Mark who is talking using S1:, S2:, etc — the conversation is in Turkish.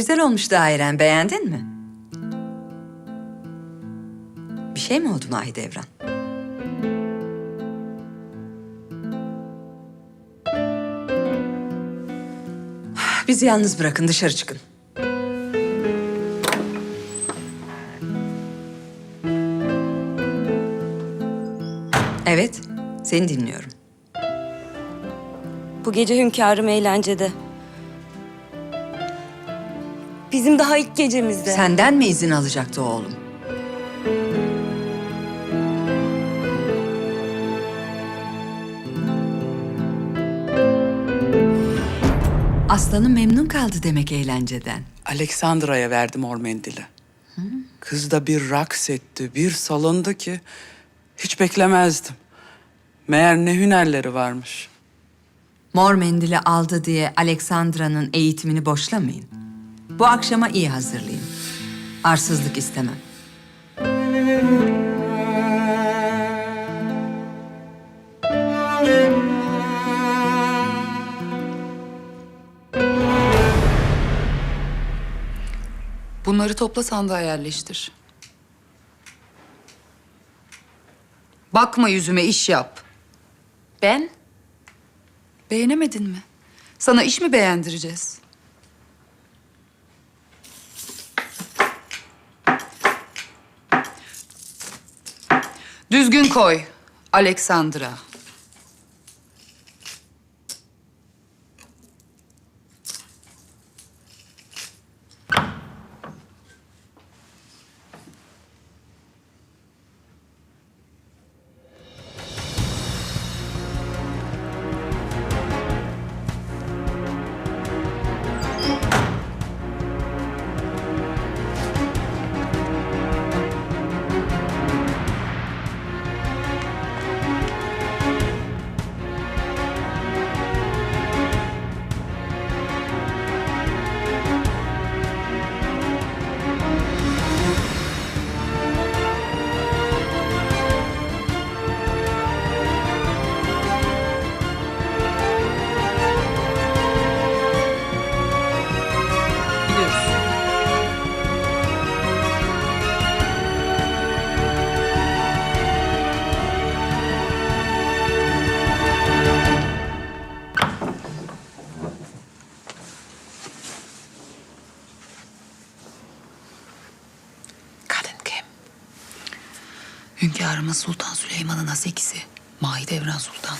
S1: güzel olmuş dairen. Beğendin mi? Bir şey mi oldu Mahidevran? Bizi yalnız bırakın, dışarı çıkın. Evet, seni dinliyorum.
S2: Bu gece hünkârım eğlencede. Bizim daha ilk gecemizde.
S1: Senden mi izin alacaktı oğlum? Aslanım memnun kaldı demek eğlenceden.
S3: Aleksandra'ya verdim or mendili. Kız da bir raks etti, bir salındı ki hiç beklemezdim. Meğer ne hünerleri varmış.
S1: Mor mendili aldı diye Aleksandra'nın eğitimini boşlamayın. Bu akşama iyi hazırlayın. Arsızlık istemem.
S4: Bunları topla sandığa yerleştir. Bakma yüzüme iş yap.
S2: Ben?
S4: Beğenemedin mi? Sana iş mi beğendireceğiz? Düzgün koy, Alexandra.
S5: Hünkârımız Sultan Süleyman'ın hasekisi. Mahidevran Sultan.